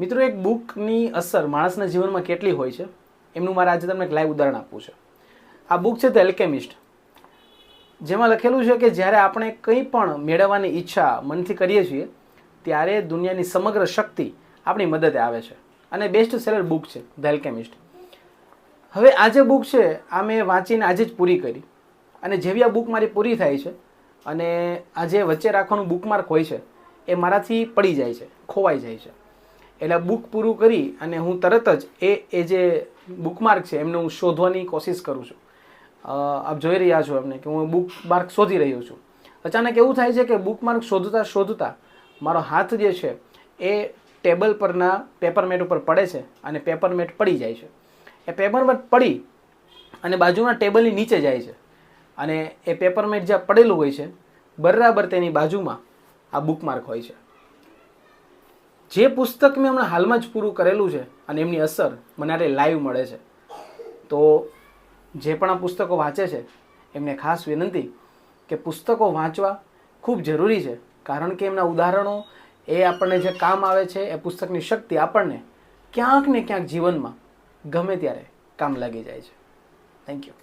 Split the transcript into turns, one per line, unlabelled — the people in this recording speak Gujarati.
મિત્રો, એક બુકની અસર માણસના જીવનમાં કેટલી હોય છે? એમનું મારે આજે તમને એક લાઈવ ઉદાહરણ આપવું છે. આ બુક છે ધ એલ્કેમિસ્ટ જેમાં લખેલું છે કે જ્યારે આપણે કંઈ પણ મેળવવાની ઈચ્છા મનથી કરીએ છીએ, ત્યારે દુનિયાની સમગ્ર શક્તિ આપણી મદદે આવે છે. અને બેસ્ટ સેલર બુક છે ધ એલ્કેમિસ્ટ હવે આ જે બુક છે, આ મેં વાંચીને આજે જ પૂરી કરી. અને જેવી આ બુક મારી પૂરી થાય છે, અને આ જે વચ્ચે રાખવાનું બુકમાર્ક હોય છે, એ મારાથી પડી જાય છે, ખોવાઈ જાય છે. એટલે બુક પૂરું કરી અને હું તરત જ એ એ જે બુકમાર્ક છે, એમને હું શોધવાની કોશિશ કરું છું. આપ જોઈ રહ્યા છો એમને કે હું બુકમાર્ક શોધી રહ્યો છું. અચાનક એવું થાય છે કે બુકમાર્ક શોધતા શોધતા મારો હાથ જે છે, એ ટેબલ પરના પેપરમેટ ઉપર પડે છે અને પેપરમેટ પડી જાય છે. એ પેપરમેટ પડી અને બાજુના ટેબલની નીચે જાય છે. અને એ પેપરમેટ જ્યાં પડેલું હોય છે, બરાબર તેની બાજુમાં આ બુકમાર્ક હોય છે. જે પુસ્તક મેં હમણાં હાલમાં જ પૂરું કરેલું છે અને એમની અસર મને આટલે લાઈવ મળે છે. તો જે પણ આ પુસ્તકો વાંચે છે, એમને ખાસ વિનંતી કે પુસ્તકો વાંચવા ખૂબ જરૂરી છે. કારણ કે એમના ઉદાહરણો, એ આપણને જે કામ આવે છે, એ પુસ્તકની શક્તિ આપણને ક્યાંક ને ક્યાંક જીવનમાં ગમે ત્યારે કામ લાગી જાય છે. Thank you